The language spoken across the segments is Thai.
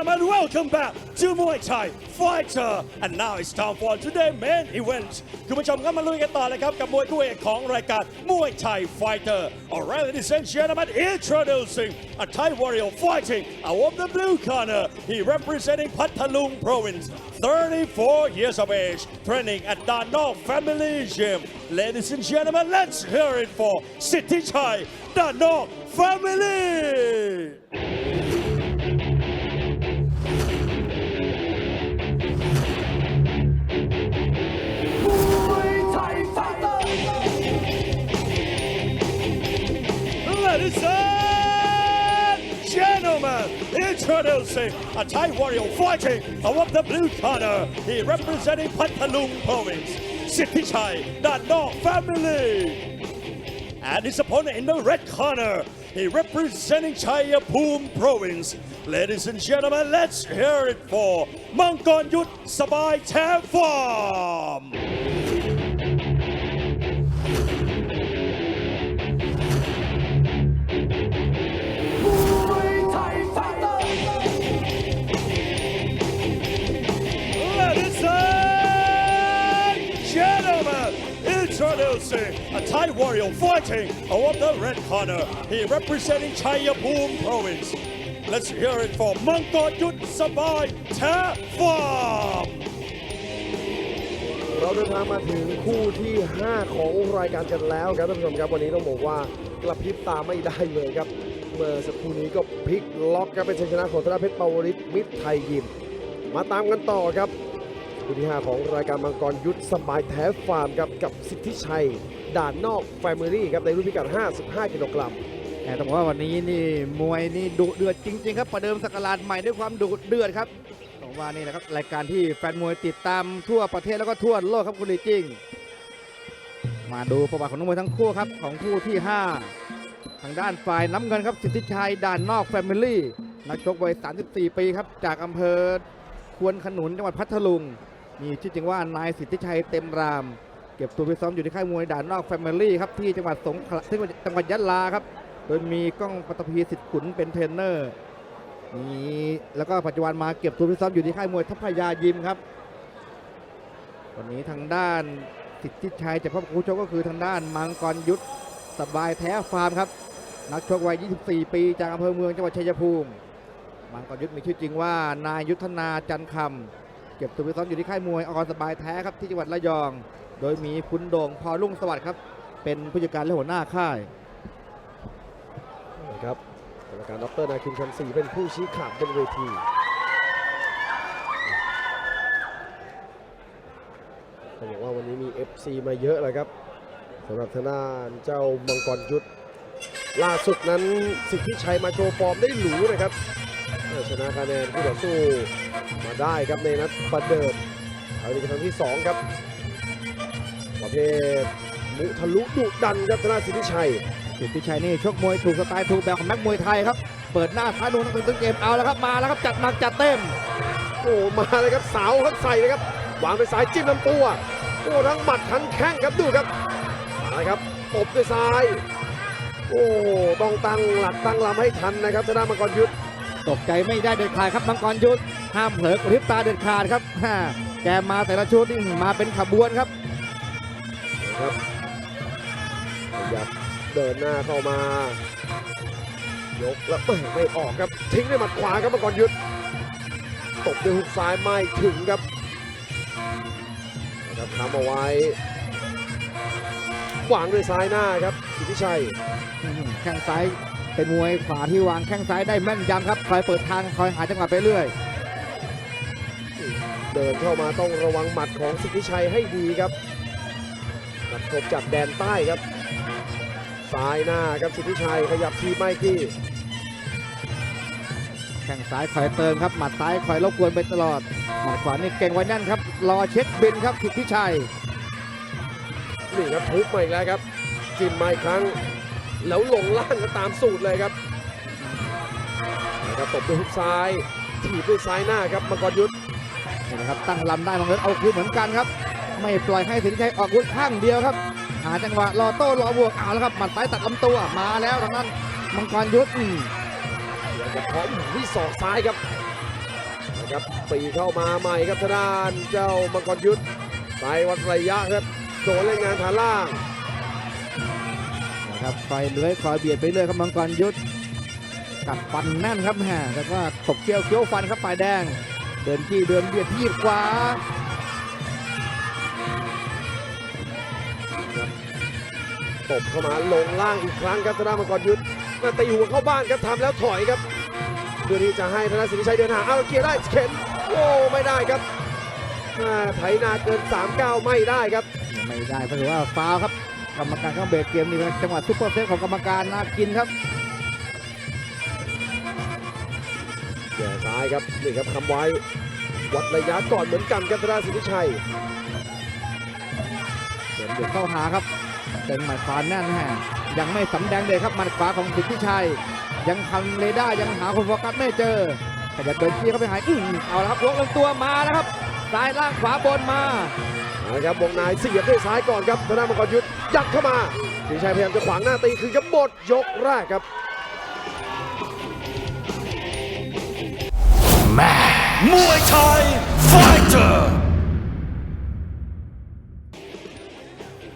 and gentlemen, welcome back to Muay Thai Fighter. And now it's time for today's main event. คุณผู้ชมครับมาลุยกันต่อเลยครับกับมวยคู่เอกของรายการ Muay Thai Fighter. Alright, ladies and gentlemen, introducing a Thai warrior fighting out of the blue corner. He representing Pathalung Province. 34 years of age, training at Danok Family Gym. Ladies and gentlemen, let's hear it for City Chai Danok Family. Ladies and gentlemen, introducing a Thai warrior fighting out of the blue corner. He representing Pathalung Province, City Chai, the North family. And his opponent in the red corner, he representing Chayapum Province. Ladies and gentlemen, let's hear it for Mangkon Yut Sabai Tam Farm. Thai warrior fighting out of the red corner. He representing Chayapum Province. Let's hear it for Mangkor Yut Sabai Ta Farm. เราเดินทางมาถึงคู่ที่ 5 ของรายการกันแล้วครับท่านผู้ชมครับวันนี้ต้องบอกว่ากระพริบตาไม่ได้เลยครับ เมื่อสักครู่นี้ก็พลิกล็อกครับเป็นชัยชนะของธนเพชรปาวริศมิตรไทยยิม มาตามกันต่อครับ คู่ที่ 5 ของรายการมังกรยุทธสบายแท้ฟาร์มครับกับสิทธิชัย ด่านนอกแฟมิลี่ครับในรุ่นพิกัด 55 กิโลกรัมแต่ต้องบอกว่าวันนี้นี่มวยนี่ดุเดือดจริง ๆ ครับประเดิมสกราชใหม่ด้วยความดุเดือดครับต้องว่านี่นะครับรายการที่แฟนมวยติดตามทั่วประเทศแล้วก็ทั่วโลกครับคุณลีจริง มาดูประวัติของนักมวยทั้งคู่ครับของคู่ที่ 5 ทางด้านฝ่ายน้ำเงินครับสิทธิชัยด่านนอกแฟมิลี่นักชกวัย 34 ปีครับจากอำเภอควนขนุนจังหวัดพัทลุง มีชื่อจริงว่านายสิทธิชัยเต็มราม เก็บตัวไปซ้อมอยู่ที่ค่ายมวยด่านนอกแฟมิลี่ครับที่จังหวัดสงขลาที่จังหวัดยะลาครับ โดยมีกล้องปัตภีสิทธิ์ขุนเป็นเทรนเนอร์มีแล้วก็ปัจจุบันมาเก็บตัวพิซ้อมอยู่ที่ค่ายมวยทัพพยายิมครับวันนี้ทางด้านสิทธิชัยจากพ่อครูชกก็คือทางด้านมังกรยุทธสบายแท้ฟาร์มครับ นักชกวัย 24 ปีจากอำเภอเมืองจังหวัดชัยภูมิ มังกรยุทธมีชื่อจริงว่านายยุทธนาจันคำ ก็บตัวพิซ้อมอยู่ที่ค่ายมวยออกสบายแท้ครับที่จังหวัดระยอง โดยมีคุณโด่งพอลุ่งสวัสดิ์ครับ เป็นผู้จัดการและหัวหน้าค่ายนะครับกรรมการดรนาคินคำศรีเป็นผู้ชี้ขาดบนเวทีต้องบอกว่าวันนี้มี FC มาเยอะเลยครับสำหรับทางด้านเจ้ามังกรยุทธล่าสุดนั้นสิทธิชัยมาโชว์ฟอร์มได้หรูนะครับ ชนะคะแนนคู่ต่อสู้มาได้ครับในนัดประเดิมเอาในครั้งที่ 2 ครับ ประเภทมุทะลุดุดันครับทางด้านสิทธิชัยสิทธิชัยนี่ชกมวยถูกสไตล์ถูกแบบของนักมวยไทยครับ เปิดหน้าท้านูนตั้งเกมเอาแล้วครับมาแล้วครับจัดหนักจัดเต็ม โอ้มาเลยครับเสาวครับใส่เลยครับวางไปซ้ายจิ้มลำตัวโอ้ทั้งหมัดทั้งแข้งครับดูครับมาเลยครับตบด้วยซ้าย โอ้ต้องตั้งหลักตั้งลำให้ทันนะครับทางด้านมังกรยุทธ ตกใจไม่ได้เด็ดขาดครับมังกรยุทธห้ามเผลอกระพริบตาเด็ดขาดครับฮ่าแกมาแต่ละชุดนี่มาเป็นขบวนครับนะครับขยับเดินหน้าเข้ามา ยกแล้วเอ้ยไม่ออกครับ ทิ้งด้วยหมัดขวาครับมังกรยุทธตบด้วยหุกซ้ายไม่ถึงครับนะครับทำเอาไว้วางด้วยซ้ายหน้าครับสิทธิชัยอื้อหือแข้งซ้าย เป็นมวยขวาที่วางแข้งซ้ายได้แม่นยำครับ คอยเปิดทางคอยหาจังหวะไปเรื่อย เดินเข้ามาต้องระวังหมัดของสิทธิชัยให้ดีครับหมัดครบจากแดนใต้ครับซ้ายหน้าครับสิทธิชัยขยับทีไม่ที่แข้งซ้ายคอยเติมครับหมัดซ้ายคอยรบกวนไปตลอดหมัดขวานี่เก่งไว้แน่นครับ รอเช็คบินครับสิทธิชัยนี่ครับทุบมาอีกแล้วครับจิ้มมาอีกครั้ง แล้วลงล่างก็ตามสูตรเลยครับนะครับตบด้วยฮุกซ้ายถีบด้วยซ้ายหน้าครับมังกรยุทธนี่นะครับตั้งลำได้มังกรเอาคืนเหมือนกันครับ ไม่ปล่อยให้สินชัยออกอาวุธข้างเดียวครับ หาจังหวะรอโต้รอบวกเอาแล้วครับหมัดซ้ายตัดลำตัวมาแล้วทางนั้นมังกรยุทธอืมอยากจะขอหมุนที่ศอกซ้ายครับครับปีเข้ามาใหม่ครับทางด้านเจ้ามังกรยุทธไปวัดระยะครับโดนเล่นงานฐานล่างนะ ครับคอยเลื้อยคอยเบียดไปเรื่อยครับมังกรยุทธกัดฟันแน่นครับแฮแต่ว่าตกเกี้ยวเกี้ยวฟันครับฝ่ายแดง เดินที่เดินเบียดที่ขวาตบเข้ามาลงล่างอีกครั้งครับทางด้ามังกรยุทธมาตีหัวเข้าบ้านครับทำแล้วถอยครับเพื่อที่จะให้ธนาสิริชัยเดินหาเอาเกียร์ได้เข็นโอ้ไม่ได้ครับไถนาเกิน 3-9 ไม่ได้ครับ ไม่ได้เพราะถือว่าฟาวครับ กรรมการเข้าเบรกเกมนี้เป็นจังหวะซุปเปอร์เซฟของกรรมการนากินครับแย่ซ้ายครับนี่ครับคำไว้วัดระยะก่อนเหมือนกันครับธนาสิริชัยเดินเบียดเข้าหาครับเต็งหมัดขวาแน่นฮะยังไม่สำแดงเลยครับหมัดขวาของสิทธิชัย ยังทำเรดาร์ยังหาคนโฟกัสไม่เจอขยับเดินที่เข้าไปหายอื้อเอาละครับล้วงลำตัวมาแล้วครับ ซ้ายล่างขวาบนมาเอาละครับวงในเสียบด้วยซ้ายก่อนครับธนามังกรยุทธยัดเข้ามาสิริชัยพยายามจะขวางหน้าตีคือกระบดยกแรกครับมวยไทยไฟเตอร์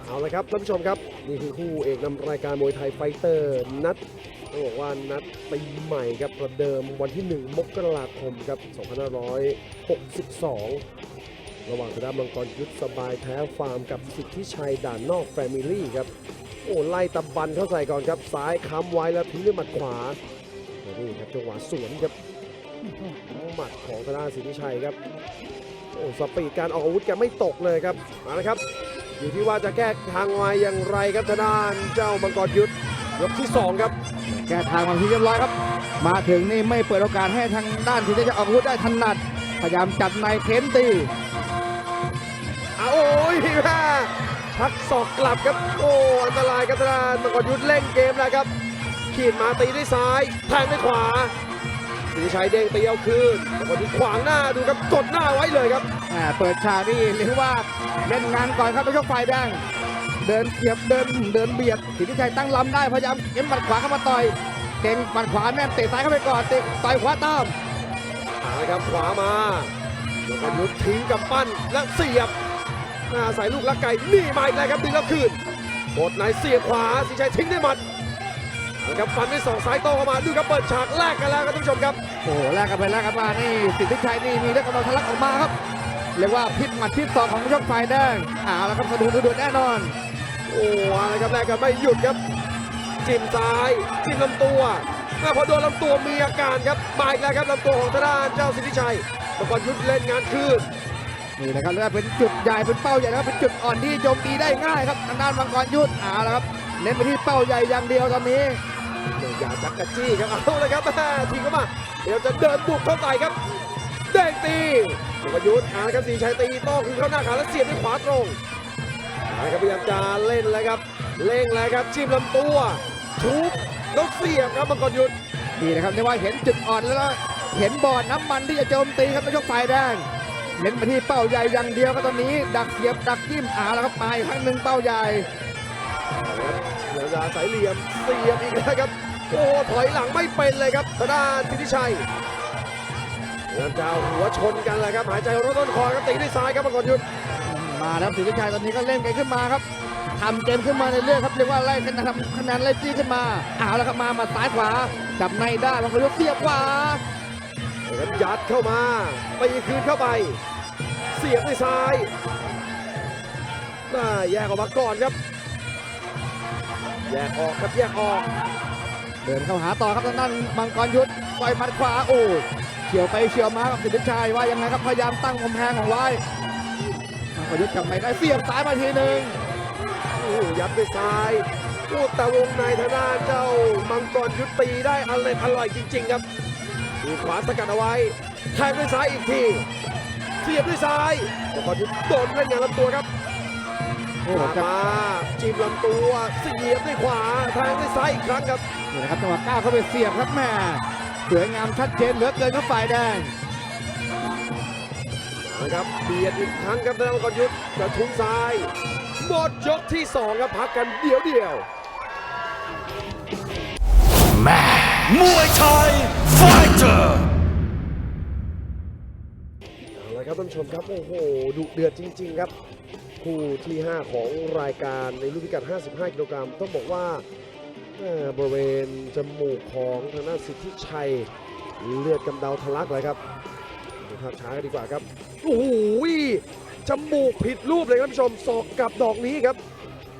เอาละครับท่านผู้ชมครับ นี่คือคู่เอกนำรายการมวยไทยไฟเตอร์ นัดต้องบอกว่านัดปีใหม่ครับประเดิมวันที่ 1 มกราคมครับ 2562 ระหว่างทางด้านมังกรยุทธสบายแท้ฟาร์มกับสิทธิชัยด่านนอกแฟมิลี่ครับ โอ้ไล่ตำบันเข้าใส่ก่อนครับซ้ายค้ำไว้แล้วทิ้งด้วยหมัดขวานี่ครับจังหวะสวนครับหมัดของทางด้านสิทธิชัยครับโอ้สปีดการออกอาวุธแกไม่ตกเลยครับมาแล้วครับ อยู่ที่ว่าจะแก้ทางมาอย่างไรครับทางด้านเจ้ามังกรยุทธยกที่สองครับ แก้ทางมาทีเรียบร้อยครับ มาถึงนี่ไม่เปิดโอกาสให้ทางด้านที่จะออกอาวุธได้ถนัดพยายามจับในเค้นตี โอ้ยแม่ชักศอกกลับครับโอ้อันตรายครับทางด้านมังกรยุทธเล่นเกมแล้วครับ ขีดมาตีด้วยซ้ายแทงด้วยขวาสิริชัยเด้งตีเอาคืนมังกรยุทธขวางหน้าดูครับกดหน้าไว้เลยครับอ่าเปิดฉากนี่เรียกว่าเล่นงานก่อนครับไปชกฝ่ายแดงเดินเสียบเดินเดินเบียดสิทธิชัยตั้งลำได้พยายามเอ็มบัดขวาเข้ามาต่อยเก่งบัดขวาแน่นเตะซ้ายเข้าไปก่อนเตะต่อยขวาตามเอาละครับขวามามังกรยุทธทิ้งกับปั้นและเสียบ หน้าใส่ลูกลักไก่นี่มาอีกแล้วครับดึงแล้วคืนกดในเสียบขวาสิริชัยทิ้งด้วยหมัดเอาละครับฟันด้วยศอกซ้ายโต้เข้ามาดูครับเปิดฉากแรกกันแล้วครับท่านผู้ชมครับโอ้โหแลกกันไปแลกกันมานี่สิทธิชัยนี่มีเลือดกำลังทะลักออกมาครับเรียกว่าพิษหมัดพิษศอกของชกฝ่ายแดงอ่าแล้วครับสะดุดดุดแน่นอน โอ้อะไรครับแรกกันไม่หยุดครับจิ้มซ้ายจิ้มลำตัวแม่พอโดนลำตัวมีอาการครับมาอีกแล้วครับลำตัวของทางด้านเจ้าสิทธิชัยมังกรยุทธเล่นงานคืน นี่นะครับเรียกว่าเป็นจุดใหญ่เป็นเป้าใหญ่นะครับเป็นจุดอ่อนที่โจมตีได้ง่ายครับทางด้านมังกรยุทธอ่าแล้วครับเน้นไปที่เป้าใหญ่อย่างเดียวตอนนี้อย่าจักกะจี้ครับเอาเลยครับทีเข้ามาเดี๋ยวจะเดินบุกเข้าใส่ครับเด้งตีมังกรยุทธอ่าครับสิทธิชัยตีโต้คืนเข้าหน้าขาแล้วเสียบด้วยขวาตรงเอาละครับพยายามจะเล่นแล้วครับเล่งแล้วครับจิ้มลำตัวทุบแล้วเสียบครับมังกรยุทธนี่นะครับเรียกว่าเห็นจุดอ่อนแล้วเห็นบ่อน้ำมันที่จะโจมตีครับนักชกฝ่ายแดง เน้นไปที่เป้าใหญ่อย่างเดียวครับตอนนี้ ดักเสียบดักจิ้มอ่าแล้วครับมาอีกครั้งหนึ่งเป้าใหญ่เดี๋ยวจะสายเหลี่ยมเสียบอีกแล้วครับโอ้ถอยหลังไม่เป็นเลยครับทางด้านสิทธิชัยพยายามจะเอาหัวชนกันเลยครับหายใจรถต้นคอครับตีด้วยซ้ายครับมังกรยุทธมาแล้วสิทธิชัยตอนนี้ก็เล่นกันขึ้นมาครับทำเกมขึ้นมาในเรื่อยๆครับเรียกว่าไล่คะแนนทำคะแนนไล่จี้ขึ้นมาเอาแล้วครับมามาซ้ายขวาจับในได้บางคนยกเสียบขวา ครับยัดเข้ามาตีคืนเข้าไป เสียบด้วยซ้ายน่าแยกออกมาก่อนครับ แยกออกครับแยกออก เดินเข้าหาต่อครับทางด้านมังกรยุทธปล่อยหมัดขวาโอ้เฉียวไปเฉียวมากับสิทธิชัยว่ายังไงครับพยายามตั้งกำแพงของไว้มังกรยุทธกลับไปได้เสียบซ้ายมาทีหนึ่งโอ้ยัดด้วยซ้ายโอ้แต่วงในทางด้านเจ้ามังกรยุทธตีได้อร่อยอร่อยจริง ๆ ครับ ดูขวาสกัดเอาไว้แทงด้วยซ้ายอีกทีเสียบด้วยซ้ายมังกรยุทธโดนเล่นงานลำตัวครับโอ้มาครับมาจิ้มลำตัวเสียบด้วยขวาแทงด้วยซ้ายอีกครั้งครับนี่นะครับจังหวะก้าวเข้าไปเสียบครับแม่สวยงามชัดเจนเหลือเกินครับฝ่ายแดงนะครับเบียดอีกครั้งครับทางด้านมังกรยุทธกระทุ้งซ้ายหมดยกที่สองครับพักกันเดียวเดียวม มวยไทยไฟเตอร์านผู้ชมครับ โอ้โหดุเดือดจริง ๆ ครับ คู่ที่ 5 ของรายการในรุ่นพิกัด 55 กิโลกรัมต้องบอกว่าบริเวณจมูกของทางด้านสิทธิชัย เลือดกำเดาทะลักเลยครับดูภาพช้ากันดีกว่าครับ โอ้โหจมูกผิดรูปเลยครับท่านผู้ชมศอกกับดอกนี้ครับ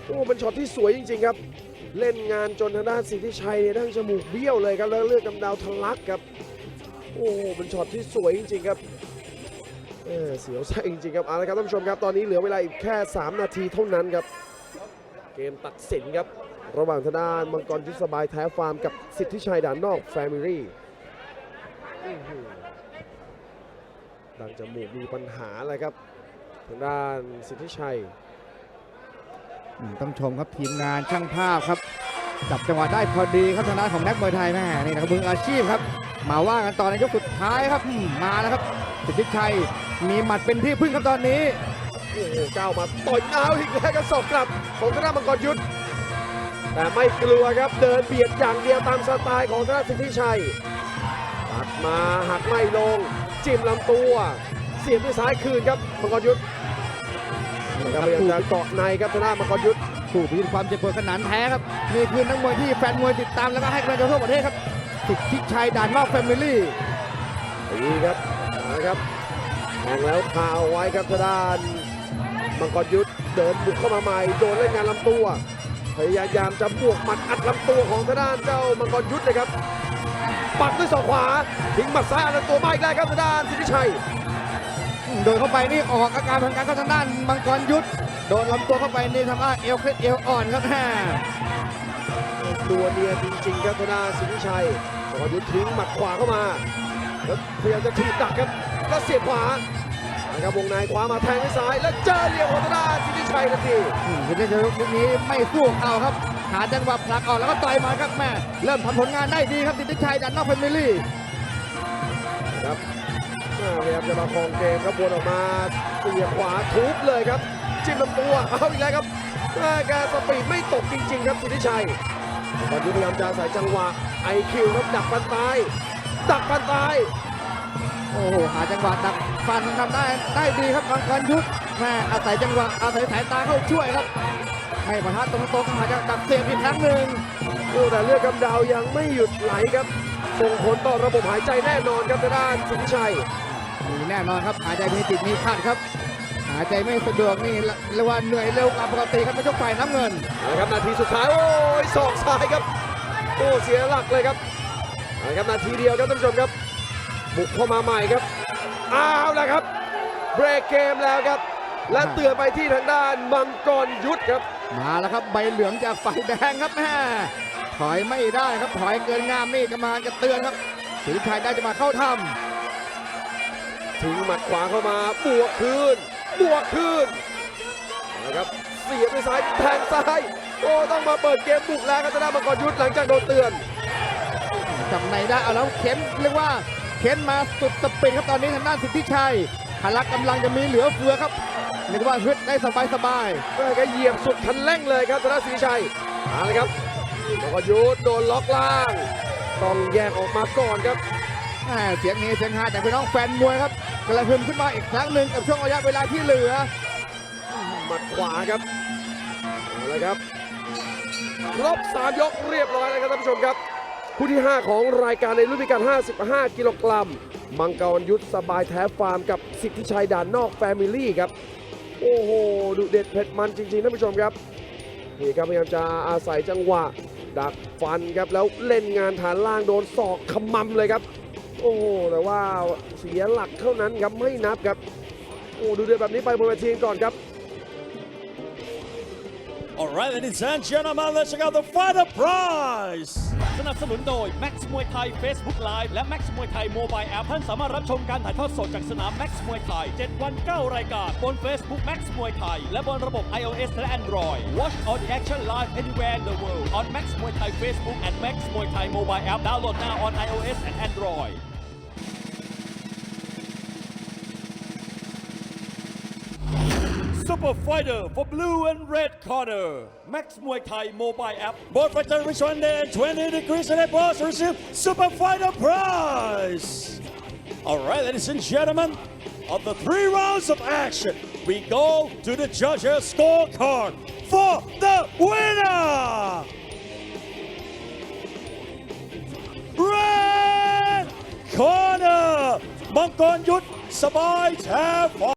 โอ้เป็นช็อตที่สวยจริง ๆ ครับ เล่นงานจนทางด้านสิทธิชัยเนี่ยทั้งจมูกเบี้ยวเลยครับแล้วเลือดกำดาวทะลักครับ โอ้เป็นช็อตที่สวยจริงๆครับเออเสียวไส้จริงๆครับเอาละครับท่านผู้ชมครับตอนนี้เหลือเวลาอีกแค่ 3 นาทีเท่านั้นครับ เกมตัดสินครับ ระหว่างทางด้านมังกรยุทธสบายแท้ฟาร์มกับสิทธิชัยด่านนอกแฟมิลี่ดังจมูกมีปัญหาอะไรครับ ทางด้านสิทธิชัย ต้องชมครับทีมงานช่างภาพครับจับจังหวะได้พอดีครับทางด้านของนักมวยไทยแม่นี่นะครับมืออาชีพครับ มาว่ากันต่อในยกสุดท้ายครับมาแล้วครับสิทธิชัยมีหมัดเป็นที่พึ่งครับตอนนี้โอ้โหก้ามาต่อยเอาอีกแล้วก็สอบกลับของทางด้ามังกรยุทธแต่ไม่กลัวครับเดินเบียดอย่างเดียวตามสไตล์ของทางด้าสิทธิชัยตัดมาหักไม่ลง จิ้มลำตัว เสียบด้วยซ้ายคืนครับมังกรยุทธ พยายามจะเกาะในครับทางด้านมังกรยุทธผู้พิชิตความเจ็บปวดขนาดแท้ครับนี่คือนักมวยที่แฟนมวยติดตามแล้วก็ให้กำลังใจทั่วประเทศครับสิทธิชัยด่านนอกแฟมิลี่ตีครับมาครับแทงแล้วคาเอาไว้ครับทางด้านมังกรยุทธเดินบุกเข้ามาใหม่โดนเล่นงานลำตัว พยายามจะบวกหมัดอัดลำตัวของทางด้านเจ้ามังกรยุทธเลยครับปักด้วยศอกขวาทิ้งหมัดซ้ายอัดลำตัวมาอีกแล้วครับทางด้านสิทธิชัย โดนเข้าไปนี่ออกอาการทางการเข้าทางด้านมังกรยุทธโดนลำตัวเข้าไปนี่ทำให้เอวเคล็ดเอวอ่อนครับแม่ตัวเนียจริงๆครับทางด้านสิทธิชัยมังกรยุทธทิ้งหมัดขวาเข้ามาแล้วพยายามจะถีบดักครับแล้วเสียบขวานะครับวงในขวามาแทงด้วยซ้ายแล้วเจอเหลี่ยมของทางด้านสิทธิชัยทันทีอืมคือในยกนี้ไม่สู้เอาครับหาจังหวะผลักออกแล้วก็ต่อยมาครับแม่เริ่มทำผลงานได้ดีครับสิทธิชัยด่านนอกแฟมิลี่ครับอ่า พยายามจะมาครองเกมครับวนออกมาเสียบขวาทุบเลยครับ จิ้มลำตัวเอาอีกแล้วครับอ่าแการสปีดไม่ตกจริง ๆ ครับสิทธิชัยตอนนี้พยายามจะอาศัยจังหวะไอคิวครับดักฟันตายดักฟันตายโอ้โหหาจังหวะดักฟันทำได้ได้ดีครับมังกรยุทธแม่อาศัยจังหวะอาศัยสายตาเข้าช่วยครับให้ประทะตรงๆหาจะดักเสียบอีกครั้งหนึ่งโอ้แต่เลือดกำเดาวยังไม่หยุดไหลครับส่งผลต่อระบบหายใจแน่นอนครับทางด้านสิทธิชัย มีแน่นอนครับหายใจมีติดมีขัดครับ หายใจไม่สะดวกนี่เรียกว่าเหนื่อยเร็วกว่าปกติครับไม่ชกฝ่ายน้ำเงินนะครับนาทีสุดท้ายโอ้ยศอกซ้ายครับโอ้เสียหลักเลยครับนะครับนาทีเดียวครับท่านผู้ชมครับ บุกเข้ามาใหม่ครับอ้าวแล้วครับเบรกเกมแล้วครับ และเตือนไปที่ทางด้านมังกรยุทธครับ มาแล้วครับใบเหลืองจากฝ่ายแดงครับแม่ถอยไม่ได้ครับถอยเกินงามนี่กรรมการจะเตือนครับสีชัยได้จะมาเข้าท ทิ้งหมัดขวาเข้ามาบวกคืนบวกคืนนะครับเสียบด้วยซ้ายแทงซ้ายโอ้ต้องมาเปิดเกมบุกแล้วครับทางด้านมังกรยุทธหลังจากโดนเตือนำจับในได้เอาแล้วเข็นเรียกว่าเข็นมาสุดสปีดครับตอนนี้ทางด้านสิทธิชัยพละกำลังจะมีเหลือเฟือครับเรียกว่าฮึดได้สบายสบายแม่ก็เหยียบสุดคันเร่งเลยครับธนศรีชัยเอาละครับมังกรยุทธโดนล็อกล่าง ต้องแยกออกมาก่อนครับ เสียงเฮเสียงฮาจากพี่น้องแฟนมวยครับกระหึ่มขึ้นมาอีกครั้งหนึ่งกับช่วงระยะเวลาที่เหลือหมัดขวาครับเอาละครับครบสามยกเรียบร้อยแล้วครับท่านผู้ชมครับคู่ที่ 5 ของรายการในรุ่นพิการ 55 กิโลกรัม มังกรยุทธสบายแท้ฟาร์มกับสิทธิชัยด่านนอกแฟมิลี่ครับ โอ้โห ดุเด็ดเผ็ดมันจริงๆท่านผู้ชมครับ นี่ครับพยายามจะอาศัยจังหวะ ดักฟันครับ แล้วเล่นงานฐานล่างโดนศอกขมำเลยครับ โอ้แต่ว่าเสียหลักเท่านั้นครับไม่นับครับ โอ้ดูเดือดแบบนี้ไปบนเวทีก่อนครับ All right, ladies and gentlemen, let's check out the final prize. สนับสนุนโดย Max มวยไทย Facebook Live และ Max มวยไทย Mobile App ท่านสามารถรับชมการถ่ายทอดสดจากสนาม Max มวยไทย 7 วัน 9 รายการ บน Facebook Max มวยไทย และบนระบบ iOS และ Android Watch all the action live anywhere in the world on Max มวยไทย Facebook and Max มวยไทย Mobile App download now on iOS and Android Super Fighter for Blue and Red Corner. Max Muay Thai mobile app. Both fighters reach one day 20 degrees and they both receive Super Fighter prize. All right, ladies and gentlemen, of the three rounds of action, we go to the judges' scorecard for the winner! Red Corner! มังกรยุทธสบายแทบ